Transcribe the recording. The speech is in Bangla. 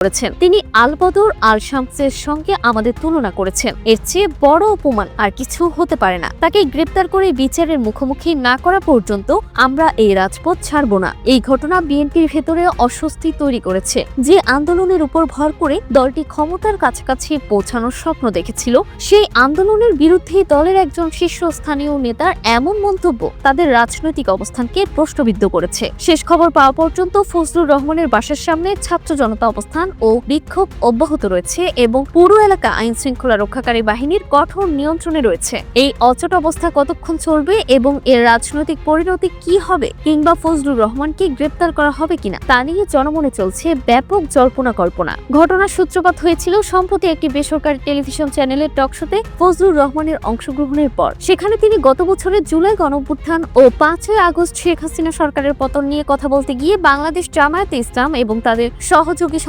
করেছেন। তিনি আলবদর আল শামসের সঙ্গে আমাদের তুলনা করেছেন। এর চেয়ে বড় অপমান আর কিছু হতে পারে না। তাকে গ্রেপ্তার করে বিচারের মুখোমুখি না করা পর্যন্ত আমরা এই রাজপথ ছাড়ব না। এই ঘটনা বিএনপির ভেতরে অস্বস্তি তৈরি করেছে। যে আন্দোলনের উপর ভর করে দলটি ক্ষমতার কাছাকাছি পৌঁছানোর স্বপ্ন দেখেছিল, সেই আন্দোলনের বিরুদ্ধে দলের একজন শীর্ষস্থানীয় নেতার এমন মন্তব্য তাদের রাজনৈতিক অবস্থানকে প্রশ্নবিদ্ধ করেছে। শেষ খবর পাওয়া পর্যন্ত ফজলুর রহমানের বাসার সামনে ছাত্র জনতা অবস্থান ও বিক্ষোভ অব্যাহত রয়েছে এবং পুরো এলাকা আইন শৃঙ্খলা রক্ষাকারী বাহিনীর কঠোর নিয়ন্ত্রণে রয়েছে। এই অচট অবস্থা কতক্ষণ চলবে এবং এর রাজনৈতিক পরিণতি কি হবে কিংবা ফজলুর রহমানকে গ্রেপ্তার করা হবে কিনা তা নিয়ে জনমনে চলছে ব্যাপক জল্পনা কল্পনা। ঘটনার সূত্রপাত হয়েছিল সম্প্রতি একটি বেসরকারি টেলিভিশন চ্যানেলের টকশোতে ফজলুর রহমানের অংশগ্রহণের পর। সেখানে তিনি গত বছরের জুলাই গণঅভ্যুত্থান ও পাঁচই আগস্ট শেখ হাসিনা সরকারের পতন নিয়ে কথা বলতে গিয়ে বাংলাদেশ জামায়াতে ইসলাম এবং তাদের সহযোগী